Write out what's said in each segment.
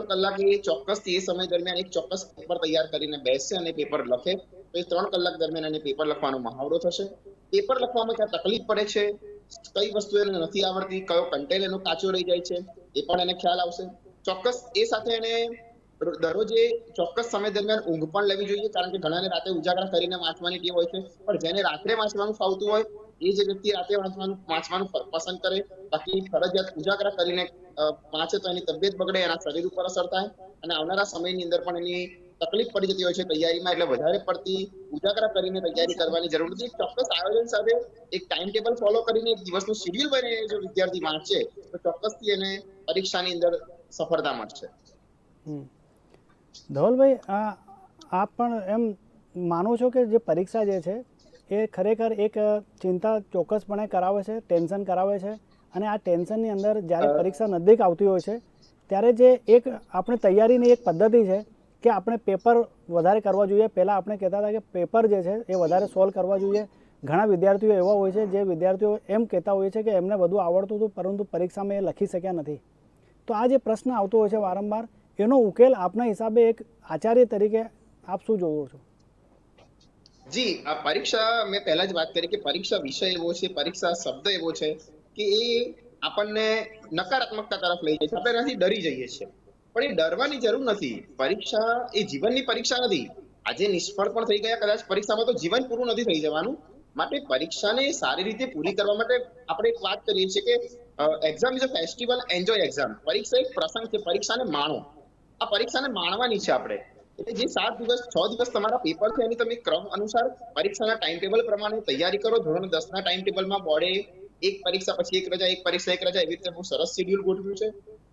ત્રણ કલાક એ ચોક્કસથી એ સમય દરમિયાન એક ચોક્કસ પેપર તૈયાર કરીને બેસશે અને પેપર લખે, તો એ ત્રણ કલાક દરમિયાન એને પેપર લખવાનો મહાવરો થશે. પેપર લખવામાં ક્યાં તકલીફ પડે છે? કઈ વસ્તુ એને નથી આવડતી? કયો કન્ટેન્ટ એનો કાચો રહી જાય છે? એ પણ એને ખ્યાલ આવશે. ચોક્કસ એ સાથે એને દરરોજે ચોક્કસ સમય દરમિયાન ઊંઘ પણ લેવી જોઈએ, કારણ કે ઘણાને રાતે ઉજાગરા કરીને વાંચવાની ટેવ હોય છે. પણ જેને રાત્રે વાંચવાનું ફાવતું હોય એ જે વ્યક્તિ રાતે વાંચવાનું વાંચવાનું પસંદ કરે. બાકી ફરજિયાત ઉજાગરા કરીને વાંચે તો એની તબિયત બગડે, એના શરીર ઉપર અસર થાય અને આવનારા સમયની અંદર પણ એની તકલીફ પડી જતી હોય છે તૈયારીમાં એટલે વધારે પડતી ઉજાગરા કરીને તૈયારી કરવાની જરૂર નથી. ચોક્કસ આયોજન સાથે એક ટાઈમ ટેબલ ફોલો કરીને એક દિવસનું શેડ્યુલ બને જો વિદ્યાર્થી વાંચે, તો ચોક્કસથી એને પરીક્ષાની અંદર સફળતા મળશે. ધવલભાઈ, આ, આપ પણ એમ માનો છો કે જે પરીક્ષા જે છે એ ખરેખર એક ચિંતા ચોક્કસપણે કરાવે છે ટેન્શન કરાવે છે અને આ ટેન્શનની અંદર જ્યારે પરીક્ષા નજીક આવતી હોય છે ત્યારે જે એક આપણે તૈયારીની એક પદ્ધતિ છે કે આપણે પેપર વધારે કરવા જોઈએ. પહેલાં આપણે કહેતા હતા કે પેપર જે છે એ વધારે સોલ્વ કરવા જોઈએ. ઘણા વિદ્યાર્થીઓ એવા હોય છે જે વિદ્યાર્થીઓ એમ કહેતા હોય છે કે એમને બધું આવડતું હતું પરંતુ પરીક્ષામાં એ લખી શક્યા નથી. તો આ જે પ્રશ્ન આવતો હોય છે વારંવાર એનો ઉકેલ આપના હિસાબે એક આચાર્ય તરીકે આપ શું જોવો છો? જી, આ પરીક્ષા, મેં પહેલા જ વાત કરી કે પરીક્ષા વિષય એવો છે, પરીક્ષા શબ્દ એવો છે કે એ આપણને નકારાત્મકતા તરફ લઈ જાય છે, આપણે એનાથી ડરી જઈએ છીએ. પણ એ ડરવાની જરૂર નથી. પરીક્ષા એ જીવનની પરીક્ષા નથી. આજે નિષ્ફળ પણ થઈ ગયા, કદાચ પરીક્ષામાં તો જીવન પૂરું નથી થઈ જવાનું. માટે પરીક્ષાને સારી રીતે પૂરી કરવા માટે આપણે એક વાત કરીએ છીએ કે exam is a festival enjoy exam પરીક્ષા એક પ્રસંગ છે, પરીક્ષાને માણો. આ પરીક્ષાને માણવાની છે આપણે. એટલે જે સાત દિવસ, છ દિવસ તમારા પેપર છે એની તમે ક્રમ અનુસાર પરીક્ષાના ટાઈમ ટેબલ પ્રમાણે તૈયારી કરો. ધોરણ દસ ના ટાઈમ ટેબલમાં બોર્ડે એક પરીક્ષા પછી એક રજા, એક પરીક્ષા, એક રજા, એવી રીતે બહુ સરસ શેડ્યુલ ગોઠવ્યું છે.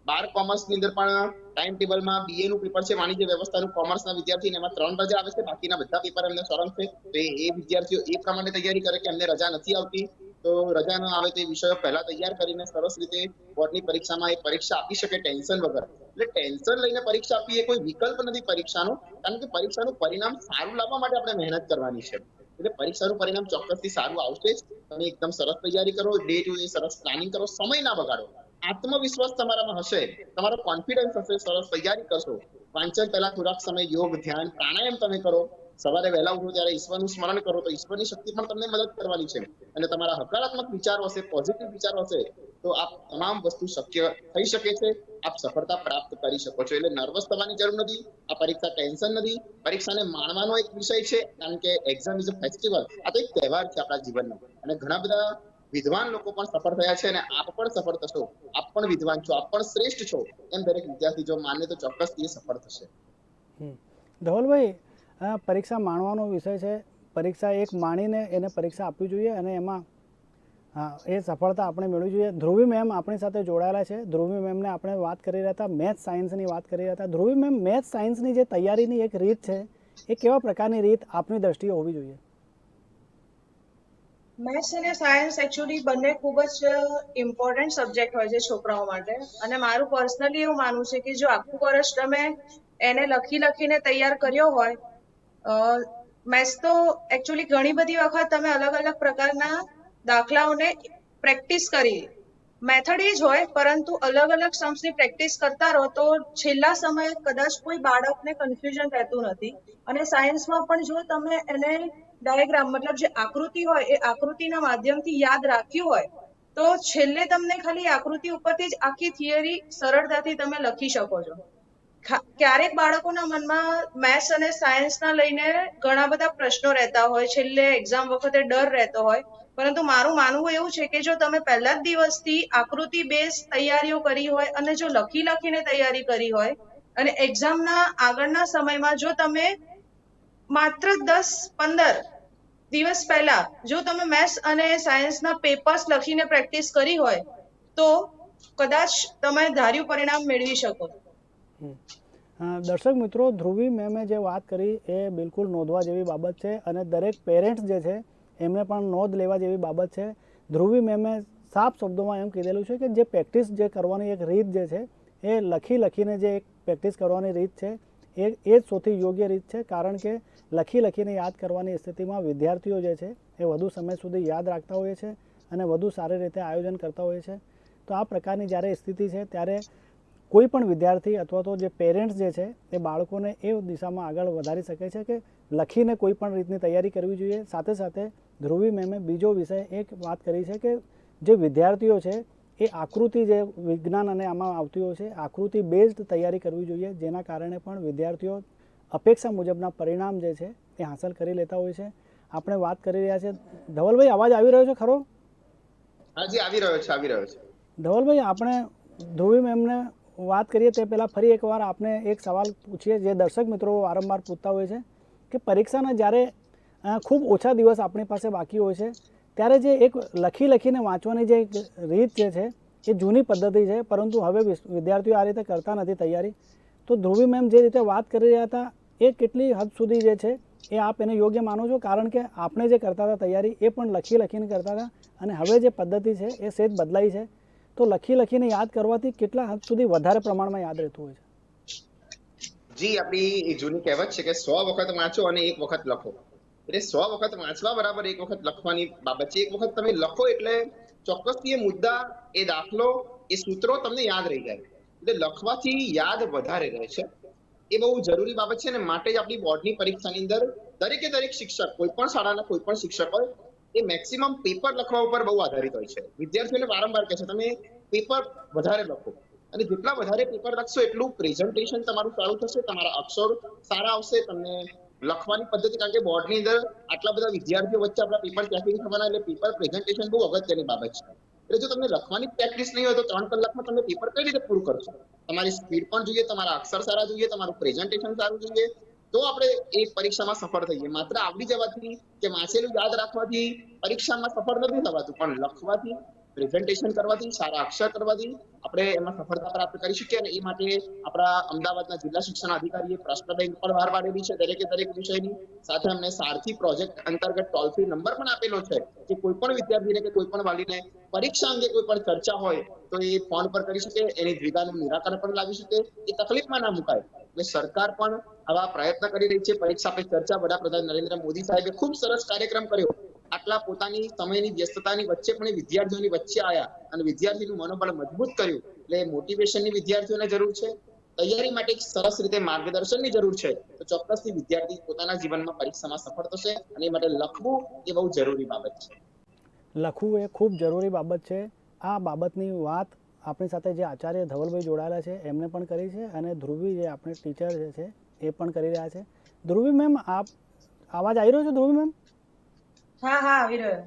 બાર કોમર્સની અંદર પણ ટાઈમ ટેબલમાં બીએ નું પેપર છે, વાણિજ્ય વ્યવસ્થાનું કોમર્સના વિદ્યાર્થીને એમાં ત્રણ રજા આવે છે, બાકીના બધા પેપર એમને સરળ છે. તો એ વિદ્યાર્થીઓ એ પ્રમાણે તૈયારી કરે કે એમને રજા નથી આવતી. તો રજા ન આવે તો એ વિષયો પહેલા તૈયાર કરીને સરસ રીતે બોર્ડની પરીક્ષામાં એ પરીક્ષા આપી શકે ટેન્શન વગર. એટલે ટેન્શન લઈને પરીક્ષા આપવી એ કોઈ વિકલ્પ નથી પરીક્ષાનો, કારણ કે પરીક્ષાનું પરિણામ સારું લાવવા માટે આપણે મહેનત કરવાની છે. એટલે પરીક્ષાનું પરિણામ ચોક્કસથી સારું આવશે જ. તમે એકદમ સરસ તૈયારી કરો, ડે ટુ ડે સરસ પ્લાનિંગ કરો, સમય ના બગાડો. આત્મવિશ્વાસ તમારામાં હશે. તમારો કોન્ફિડન્સ હશે, સરસ તૈયારી કરશો. વાંચન પહેલા થોડાક સમય યોગ, ધ્યાન, પ્રાણાયામ તમે કરો. સવારે વહેલા ઉઠો ત્યારે ઈશ્વરનું સ્મરણ કરો તો ઈશ્વરની શક્તિ પણ તમને મદદ કરવાની છે. અને તમારા હકારાત્મક વિચારો હશે પોઝિટિવ વિચારો હશે, તો આ તમામ વસ્તુ શક્ય થઈ શકે છે. આપ સફળતા પ્રાપ્ત કરી શકો છો. એટલે નર્વસ થવાની જરૂર નથી. આ પરીક્ષા ટેન્શન નથી. પરીક્ષાને માણવાનો એક વિષય છે. કારણ કે એક્ઝામ ઇઝ અ ફેસ્ટિવલ આ તો એક તહેવાર છે આપણા જીવનનો અને ઘણા બધા વિદ્વાન લોકો પણ સફળ થયા છે અને આપ પણ સફળ થશો. આપ પણ વિદ્વાન છો. આપ પણ શ્રેષ્ઠ છો. એમ દરેક વિદ્યાર્થી જો માને તો ચોક્કસ એ સફળ થશે. ધવલભાઈ પરીક્ષા માણવાનો વિષય છે. પરીક્ષા એક માણીને એને પરીક્ષા આપવી જોઈએ અને એમાં, હા, એ સફળતા આપણે મેળવવી જોઈએ. ધ્રુવી મેમ આપણી સાથે જોડાયેલા છે. ધ્રુવી મેમને આપણે વાત કરી રહ્યા હતા. મેથ્સ સાયન્સની વાત કરી રહ્યા હતા. ધ્રુવી મેમ મેથ્સ સાયન્સની જે તૈયારીની એક રીત છે, એ કેવા પ્રકારની રીત આપની દ્રષ્ટિએ હોવી જોઈએ? મેથ્સ અને સાયન્સ એકચ્યુઅલી બંને ખૂબ જ ઇમ્પોર્ટન્ટ સબ્જેક્ટ હોય છે છોકરાઓ માટે. અને મારું પર્સનલી એવું માનવું છે કે જો આખું વર્ષ તમે એને લખી લખીને તૈયાર કર્યો હોય મેથ્સ તો એકચ્યુઅલી ઘણી બધી વખત તમે અલગ અલગ પ્રકારના દાખલાઓને પ્રેક્ટિસ કરી. મેથડ એ જ હોય, પરંતુ અલગ અલગ સમ્સની પ્રેક્ટિસ કરતા રહો તો છેલ્લા સમયે કદાચ કોઈ બાળકને કન્ફ્યુઝન રહેતું નથી. અને સાયન્સમાં પણ જો તમે એને ડાયાગ્રામ, મતલબ જે આકૃતિ હોય એ આકૃતિના માધ્યમથી યાદ રાખ્યું હોય, તો છેલ્લે તમને ખાલી આકૃતિ ઉપરથી જ આખી થિયરી સરળતાથી તમે લખી શકો છો. ક્યારેક બાળકોના મનમાં મેથ્સ અને સાયન્સના લઈને ઘણા બધા પ્રશ્નો રહેતા હોય, છેલ્લે એક્ઝામ વખતે ડર રહેતો હોય, પરંતુ મારું માનવું એવું છે કે જો તમે પહેલા જ દિવસથી આકૃતિ બેઝ તૈયારીઓ કરી હોય અને જો લખી લખીને તૈયારી કરી હોય, અને એક્ઝામના આગળના સમયમાં જો તમે માત્ર દસ, પંદર દિવસ પહેલા જો તમે મેથ્સ અને સાયન્સના પેપર્સ લખીને પ્રેક્ટિસ કરી હોય, તો કદાચ તમે ધાર્યું પરિણામ મેળવી શકો. દર્શક મિત્રો, ધ્રુવી મેમે જે વાત કરી એ બિલકુલ નોંધવા જેવી બાબત છે અને દરેક પેરેન્ટ્સ જે છે, એમને પણ નોંધ લેવા જેવી બાબત છે. ધ્રુવી મેમે સાફ શબ્દોમાં એમ કીધેલું છે કે જે પ્રેક્ટિસ જે કરવાની એક રીત જે છે, એ લખી લખીને જે એક પ્રેક્ટિસ કરવાની રીત છે, એ એ જ સૌથી યોગ્ય રીત છે. કારણ કે લખી લખીને યાદ કરવાની સ્થિતિમાં વિદ્યાર્થીઓ જે છે એ વધુ સમય સુધી યાદ રાખતા હોય છે અને વધુ સારી રીતે આયોજન કરતા હોય છે. તો આ પ્રકારની જ્યારે સ્થિતિ છે ત્યારે કોઈ પણ વિદ્યાર્થી અથવા તો જે પેરેન્ટ્સ જે છે એ બાળકોને એ દિશામાં આગળ વધારી શકે છે કે લખીને કોઈ પણ રીતની તૈયારી કરવી જોઈએ. સાથે સાથે ધ્રુવી મેમે બીજો વિષય એક વાત કરી છે કે જે વિદ્યાર્થીઓ છે એ આકૃતિ જે વિજ્ઞાન અને આમાં આવતી હોય છે, આકૃતિ બેઝડ તૈયારી કરવી જોઈએ, જેના કારણે પણ વિદ્યાર્થીઓ અપેક્ષા મુજબના પરિણામ જે છે એ હાંસલ કરી લેતા હોય છે. આપણે વાત કરી રહ્યા છે ધવલભાઈ અવાજ આવી રહ્યો છે ખરો? હાજી આવી રહ્યો છે આવી રહ્યો છે. ધવલભાઈ આપણે ધ્રુવી મેમને વાત કરીએ તે પહેલાં ફરી એકવાર આપણે એક સવાલ પૂછીએ જે દર્શક મિત્રો વારંવાર પૂછતા હોય છે કે પરીક્ષાના જ્યારે ખૂબ ઓછા દિવસ આપણી પાસે બાકી હોય છે ત્યારે જે એક લખી લખીને વાંચવાની જે એક રીત જે છે એ જૂની પદ્ધતિ છે. પરંતુ હવે વિદ્યાર્થીઓ આ રીતે કરતા નથી તૈયારી. તો ધ્રુવી મેમ જે રીતે વાત કરી રહ્યા હતા એ કેટલી હદ સુધી જે છે એ આપ એને યોગ્ય માનો છો? કારણ કે આપણે જે કરતા હતા તૈયારી, એ પણ લખી લખીને કરતા હતા. અને હવે જે પદ્ધતિ છે, એ સેજ બદલાઈ છે. તો લખી લખીને યાદ કરવાથી કેટલા હદ સુધી વધારે પ્રમાણમાં યાદ રહેતું હોય છે? જી, આપણી જૂની કહેવત છે કે સો વખત વાંચો અને એક વખત લખો. એટલે સો વખત વાંચવા બરાબર એક વખત લખવાની બાબત છે. એક વખત તમે લખો એટલે ચોક્કસથી એ મુદ્દા, એ દાખલો, એ સૂત્રો તમને યાદ રહી જાય. એટલે લખવાથી યાદ વધારે રહે છે. એ બહુ જરૂરી બાબત છે અને માટે જ આપણી બોર્ડની પરીક્ષાની અંદર દરેકે દરેક શિક્ષક, કોઈ પણ શાળાના, કોઈ પણ શિક્ષક હોય, એ મેક્સિમમ પેપર લખવા ઉપર બહુ આધારિત હોય છે. વિદ્યાર્થીઓને વારંવાર કહે છે, તમે પેપર વધારે લખો. અને જેટલા વધારે પેપર લખશો, એટલું પ્રેઝન્ટેશન તમારું સારું થશે, તમારા અક્ષર સારા આવશે, તમને લખવાની પદ્ધતિ, કારણ કે બોર્ડની અંદર આટલા બધા વિદ્યાર્થીઓ વચ્ચે આપણા પેપર ચેકિંગ થવાના, એટલે પેપર પ્રેઝન્ટેશન બહુ અગત્યની બાબત છે. એટલે જો તમને લખવાની પ્રેક્ટિસ નહીં હોય તો ત્રણ કલાકમાં તમે પેપર કઈ રીતે પૂરું કરશો? તમારી સ્પીડ પણ જોઈએ, તમારા અક્ષર સારા જોઈએ, તમારું પ્રેઝન્ટેશન સારું જોઈએ. તો આપણે એ પરીક્ષામાં સફળ થઈએ. માત્ર આવડી જવાથી કે વાંચેલું યાદ રાખવાથી પરીક્ષામાં સફળ નથી થવાતું, પણ લખવાથી પ્રેઝન્ટેશન કરવાથી સારા અક્ષર કરવાથી આપણે એમાં સફળતા પ્રાપ્ત કરી શકીએ અને એ માટે આપણા અમદાવાદના જિલ્લા શિક્ષણ અધિકારીએ પ્રશ્ન બેંક પણ બહાર પાડેલી છે. દરેકે દરેક વિષયની સાથે અમને સારથી પ્રોજેક્ટ અંતર્ગત ટોલ ફ્રી નંબર પણ આપેલો છે કે કોઈ પણ વિદ્યાર્થીને કે કોઈ પણ વાલીને પરીક્ષા અંગે કોઈ પણ ચર્ચા હોય તો એ ફોન પર કરી શકે, એની દ્વિધાનું નિરાકરણ પણ લાવી શકે, એ તકલીફમાં ના મુકાય. એટલે સરકાર પણ આવા પ્રયત્ન કરી રહી છે. પરીક્ષા પે ચર્ચા વડાપ્રધાન નરેન્દ્ર મોદી સાહેબે ખૂબ સરસ કાર્યક્રમ કર્યો. આટલા પોતાની સમયની વ્યસ્તતાની વચ્ચે પણ વિદ્યાર્થીઓની વચ્ચે આયા અને વિદ્યાર્થીનું મનોબળ મજબૂત કર્યું. એટલે મોટિવેશનની વિદ્યાર્થીઓને જરૂર છે. તૈયારી માટે એક સરસ રીતે માર્ગદર્શનની જરૂર છે. તો ચોક્કસથી વિદ્યાર્થી પોતાના જીવનમાં પરીક્ષામાં સફળ થશે અને એ માટે લખવું એ બહુ જરૂરી બાબત છે. લખવું એ ખૂબ જરૂરી બાબત છે. આ બાબતની વાત આપણી સાથે જે આચાર્ય ધવલભાઈ જોડાયેલા છે, એમને પણ કરી છે અને ધ્રુવી જે આપણે ટીચર છે, એ પણ કરી રહ્યા છે. ધ્રુવી મેમ, આપ, અવાજ આવી રહ્યો છે ધ્રુવી મેમ? હા હા આવી રહ્યો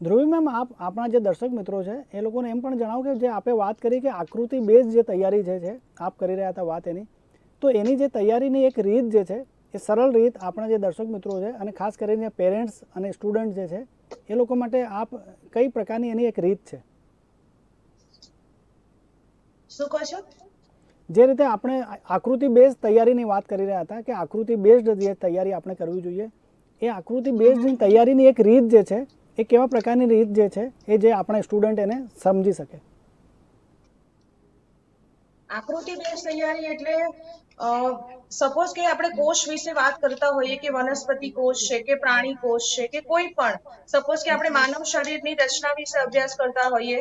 ધ્રુવી મેમ આપ આપણા જે દર્શક મિત્રો છે એ લોકોને એમ પણ જણાવો કે જે આપે વાત કરી કે આકૃતિ બેઝ જે તૈયારી જે છે આપ કરી રહ્યા હતા વાત એની તો એની જે તૈયારીની એક રીત જે છે એ સરળ રીત આપણા જે દર્શક મિત્રો છે અને ખાસ કરીને પેરેન્ટ્સ અને સ્ટુડન્ટ જે છે એ લોકો માટે આપ કઈ પ્રકારની એની એક રીત છે? શું કહો છો? જે રીતે આપણે આકૃતિ બેઝ તૈયારીની વાત કરી રહ્યા હતા કે આકૃતિ બેઝડ જે તૈયારી આપણે કરવી જોઈએ એ આકૃતિ બેઝડની તૈયારીની એક રીત જે છે, એ કેવા પ્રકારની રીત જે છે, એ જે આપણે સ્ટુડન્ટ એને સમજી શકે. આકૃતિ બેઝ તૈયારી એટલે સપોઝ કે આપણે કોષ વિશે વાત કરતા હોઈએ કે વનસ્પતિ કોષ છે, કે પ્રાણી કોષ છે, કે કોઈ પણ સપોઝ કે આપણે માનવ શરીરની રચના વિશે અભ્યાસ કરતા હોઈએ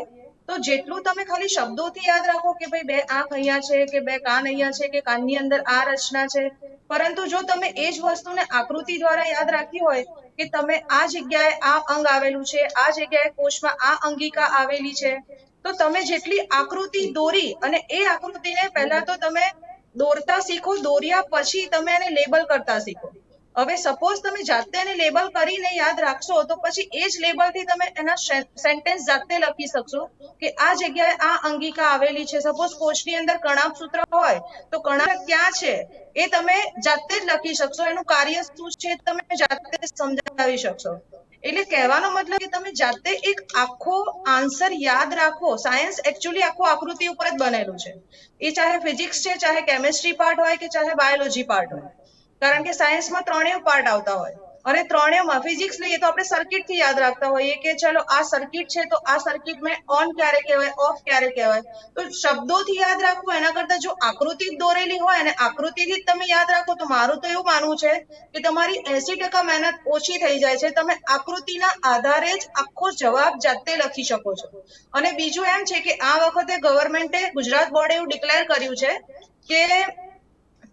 તો જેટલું તમે ખાલી શબ્દોથી યાદ રાખો કે ભાઈ બે આંખ અહીંયા છે, કે બે કાન અહીંયા છે, કે કાનની અંદર આ રચના છે, પરંતુ જો તમે એ જ વસ્તુને આકૃતિ દ્વારા યાદ રાખી હોય કે તમે આ જગ્યાએ આ અંગ આવેલું છે, આ જગ્યાએ કોષમાં આ અંગિકા આવેલી છે, તો તમે જેટલી આકૃતિ દોરી અને એ આકૃતિને પહેલા તો તમે દોરતા શીખો, દોર્યા પછી તમે એને લેબલ કરતા શીખો. હવે સપોઝ તમે જાતે એને લેબલ કરીને યાદ રાખશો, તો પછી એ જ લેબલથી તમે એના સેન્ટેન્સ જાતે લખી શકશો કે આ જગ્યાએ આ અંગિકા આવેલી છે. સપોઝ કોષની અંદર કણાક સૂત્ર હોય, તો કણાક ક્યાં છે? એ તમે જાતે જ લખી શકશો. એનું કાર્ય શું છે તમે જાતે સમજાવી શકશો. એટલે કહેવાનો મતલબ કે તમે જાતે એક આખો આન્સર યાદ રાખો. સાયન્સ એકચ્યુઅલી આખો આકૃતિ ઉપર જ બનેલું છે. એ ચાહે ફિઝિક્સ છે, ચાહે કેમેસ્ટ્રી પાર્ટ હોય કે ચાહે બાયોલોજી પાર્ટ હોય. કારણ કે સાયન્સમાં ત્રણેય પાર્ટ આવતા હોય. અને ત્રણેયમાં ફિઝિક્સ લઈએ તો આપણે સર્કિટથી યાદ રાખતા હોઈએ કે ચલો આ સર્કિટ છે તો આ સર્કિટ મેં ઓન ક્યારે કહેવાય ઓફ ક્યારે કહેવાય? તો શબ્દોથી યાદ રાખવું, એના કરતા જો આકૃતિ દોરેલી હોય અને આકૃતિથી જ તમે યાદ રાખો, તો મારું તો એવું માનવું છે કે તમારી એસી ટકા મહેનત ઓછી થઈ જાય છે. તમે આકૃતિના આધારે જ આખો જવાબ જાતે લખી શકો છો. અને બીજું એમ છે કે આ વખતે ગવર્મેન્ટે ગુજરાત બોર્ડે એવું ડિક્લેર કર્યું છે કે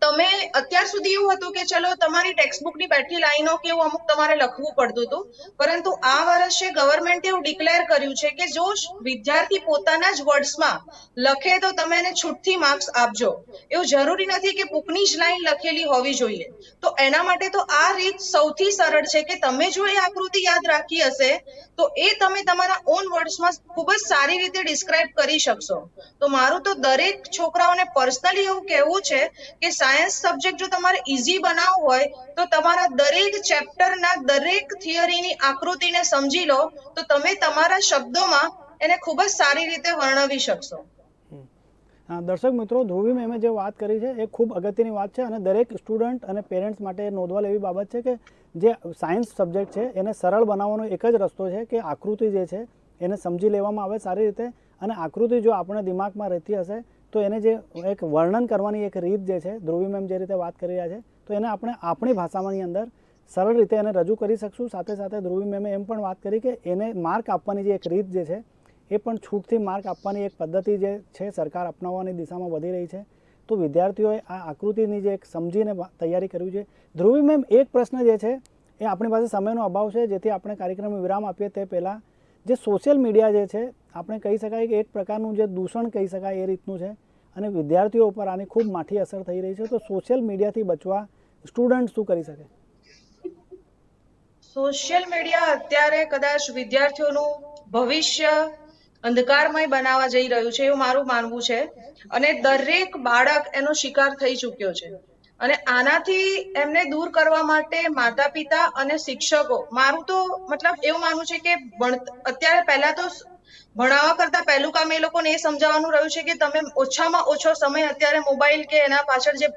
તમે અત્યાર સુધી એવું હતું કે ચલો તમારી ટેક્સ્ટબુકની બેઠી લાઈનો કે એવું અમુક તમારે લખવું પડતું હતું. પરંતુ આ વર્ષે ગવર્મેન્ટે એવું ડિક્લેર કર્યું છે કે જો વિદ્યાર્થી પોતાના જ વર્ડ્સમાં લખે તો તમે એને છૂટથી માર્ક્સ આપજો. એવું જરૂરી નથી કે બુકની જ લાઈન લખેલી હોવી જોઈએ. તો એના માટે તો આ રીત સૌથી સરળ છે કે તમે જો એ આકૃતિ યાદ રાખી હશે, તો એ તમે તમારા ઓન વર્ડ્સમાં ખૂબ જ સારી રીતે ડિસ્ક્રાઇબ કરી શકશો. તો મારું તો દરેક છોકરાઓને પર્સનલી એવું કહેવું છે કે સાયન્સ સબ્જેક્ટ જો તમારે ઈઝી બનાવવો હોય તો તમારા દરેક ચેપ્ટરના દરેક થિયરીની આકૃતિને સમજી લો તો તમે તમારા શબ્દોમાં એને ખૂબ જ સારી રીતે વર્ણવી શકશો. હા, દર્શક મિત્રો ધ્રુવી મેમે જે વાત કરી છે એ ખૂબ અગત્યની વાત છે અને દરેક સ્ટુડન્ટ અને પેરેન્ટ્સ માટે નોંધવા લેવી બાબત છે કે જે સાયન્સ સબ્જેક્ટ છે એને સરળ બનાવવાનો એક જ રસ્તો છે કે આકૃતિ જે છે એને સમજી લેવામાં આવે સારી રીતે અને આકૃતિ જો આપણે દિમાગમાં રહેતી હશે તો એને જે એક વર્ણન કરવાની એક રીત જે છે, ધ્રુવી મેમ જે રીતે વાત કરી રહ્યા છે, તો એને આપણે આપણી ભાષામાંની અંદર સરળ રીતે એને રજૂ કરી શકશું. સાથે સાથે ધ્રુવી મેમે એમ પણ વાત કરી કે એને માર્ક આપવાની જે એક રીત જે છે, એ પણ છૂટથી માર્ક આપવાની એક પદ્ધતિ જે છે સરકાર અપનાવવાની દિશામાં વધી રહી છે. તો વિદ્યાર્થીઓએ આ આકૃતિની જે એક સમજીને તૈયારી કરવી છે ધ્રુવી મેમ એક પ્રશ્ન જે છે, એ આપણી પાસે સમયનો અભાવ છે. જેથી આપણે કાર્યક્રમમાં વિરામ આપીએ તે પહેલાં જે સોશિયલ મીડિયા જે છે આપણે કહી શકાય કે એક પ્રકારનું જે દૂષણ કહી શકાય એ રીતનું છે. અને વિદ્યાર્થીઓ ઉપર આની ખૂબ માઠી અસર થઈ રહી છે. તો સોશિયલ મીડિયાથી બચવા સ્ટુડન્ટ શું કરી શકે? સોશિયલ મીડિયા અત્યારે કદાચ વિદ્યાર્થીઓનું ભવિષ્ય અંધકારમય બનાવવા જઈ રહ્યું છે એવું મારું માનવું છે. અને દરેક બાળક એનો શિકાર થઈ ચૂક્યો છે. અને આનાથી એમને દૂર કરવા માટે માતા પિતા અને શિક્ષકો, મારું તો મતલબ એવું માનવું છે કે અત્યારે પહેલા તો ભણાવવા કરતા પહેલું કામ એ લોકોને એ સમજાવવાનું રહ્યું છે કે તમે ઓછામાં ઓછો સમય અત્યારે મોબાઈલ કે એના પાછળ જે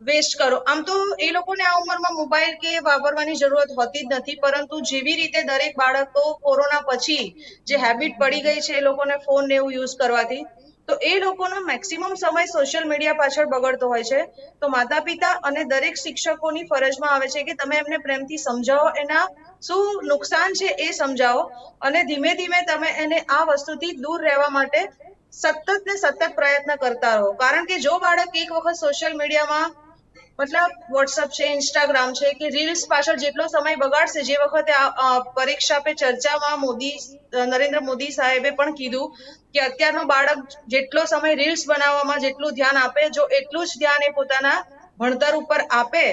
વેસ્ટ કરો. આમ તો એ લોકોને આ ઉંમરમાં મોબાઈલ કે વાપરવાની જરૂરત હોતી જ નથી, પરંતુ જેવી રીતે દરેક બાળકો કોરોના પછી જે હેબિટ પડી ગઈ છે એ લોકોને ફોન ને એવું યુઝ કરવાથી તો એ લોકોનો મેક્સિમમ સમય સોશિયલ મીડિયા પાછળ બગડતો હોય છે. તો માતા પિતા અને દરેક શિક્ષકોની ફરજમાં આવે છે કે તમે એમને પ્રેમથી સમજાવો, એના શું નુકસાન છે એ સમજાવો અને ધીમે ધીમે તમે એને આ વસ્તુથી દૂર રહેવા માટે સતત ને સતત પ્રયત્ન કરતા રહો. કારણ કે જો બાળક એક વખત સોશિયલ મીડિયામાં મતલબ વોટ્સઅપ છે ઇન્સ્ટાગ્રામ છે કે રીલ્સ પાછળ જેટલો સમય બગાડશે, જે વખતે પરીક્ષા પે ચર્ચામાં મોદી નરેન્દ્ર મોદી સાહેબે પણ કીધું કે અત્યારનો બાળક જેટલો સમય રીલ્સ બનાવવામાં જેટલું ધ્યાન આપે, જો એટલું જ ધ્યાન એ પોતાના ભણતર ઉપર આપે,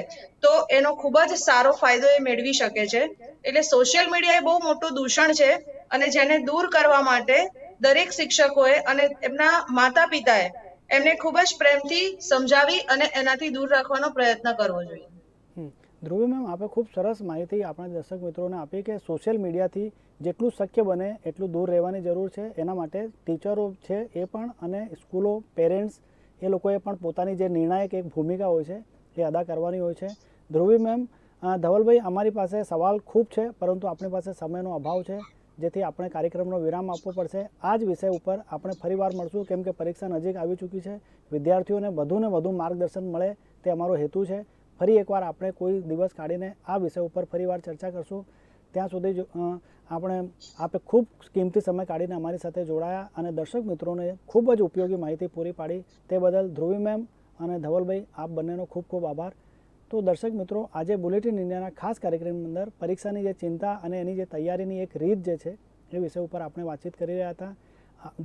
તો એનો ખૂબ જ સારો ફાયદો એ મેળવી શકે છે. એટલે સોશિયલ મીડિયા એ બહુ મોટું દૂષણ છે અને જેને દૂર કરવા માટે દરેક શિક્ષકોએ અને એમના માતા પિતાએ એમને ખૂબ જ પ્રેમથી સમજાવી અને એનાથી દૂર રાખવાનો પ્રયત્ન કરવો જોઈએ. ધ્રુવી મેમ, આપે ખૂબ સરસ માહિતી આપણા દર્શક મિત્રોને આપી કે સોશિયલ મીડિયાથી જેટલું શક્ય બને એટલું દૂર રહેવાની જરૂર છે. એના માટે ટીચરો છે એ પણ અને સ્કૂલો, પેરેન્ટ્સ એ લોકોએ પણ પોતાની જે નિર્ણાયક એક ભૂમિકા હોય છે એ અદા કરવાની હોય છે. ધ્રુવી મેમ ધવલભાઈ, અમારી પાસે સવાલ ખૂબ છે, પરંતુ આપણી પાસે સમયનો અભાવ છે. જેથી આપણે કાર્યક્રમનો વિરામ આપવો પડશે. આ જ વિષય ઉપર આપણે ફરીવાર મળશું. કેમ કે પરીક્ષા નજીક આવી ચૂકી છે. વિદ્યાર્થીઓને વધુને વધુ માર્ગદર્શન મળે તે અમારો હેતુ છે. ફરી એકવાર આપણે કોઈ દિવસ કાઢીને આ વિષય ઉપર ફરીવાર ચર્ચા કરશું. ત્યાં સુધી આપણે આપે ખૂબ કિંમતી સમય કાઢીને અમારી સાથે જોડાયા અને દર્શક મિત્રોને ખૂબ જ ઉપયોગી માહિતી પૂરી પાડી. તે બદલ ધ્રુવી મેમ અને ધવલભાઈ, આપ બંનેનો ખૂબ ખૂબ આભાર. તો દર્શક મિત્રો, આજે બુલેટિન ઇન્ડિયાના ખાસ કાર્યક્રમની અંદર પરીક્ષાની જે ચિંતા અને એની જે તૈયારીની એક રીત જે છે, એ વિષય ઉપર આપણે વાતચીત કરી રહ્યા હતા.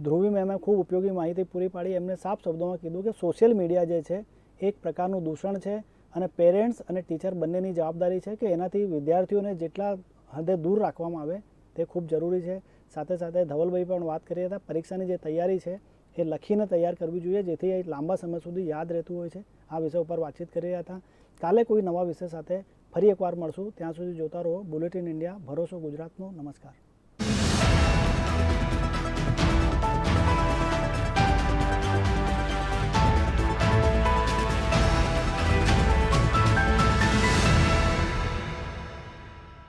ધ્રુવી મેમે ખૂબ ઉપયોગી માહિતી પૂરી પાડી. એમને સાફ શબ્દોમાં કીધું કે સોશિયલ મીડિયા જે છે, એક પ્રકારનું દૂષણ છે અને પેરેન્ટ્સ અને ટીચર બંનેની જવાબદારી છે કે એનાથી વિદ્યાર્થીઓને જેટલા હદે દૂર રાખવામાં આવે, તે ખૂબ જરૂરી છે. સાથે સાથે ધવલભાઈ પણ વાત કરી હતા. પરીક્ષાની જે તૈયારી છે, એ લખીને તૈયાર કરવી જોઈએ, જેથી લાંબા સમય સુધી યાદ રહેતું હોય છે. આ વિષય ઉપર વાતચીત કરી રહ્યા હતા. કાલે કોઈ નવા વિષય સાથે ફરી એકવાર મળશું. ત્યાં સુધી જોતા રહો. બુલેટિન ઇન્ડિયા ભરોસો ગુજરાતનો. નમસ્કાર.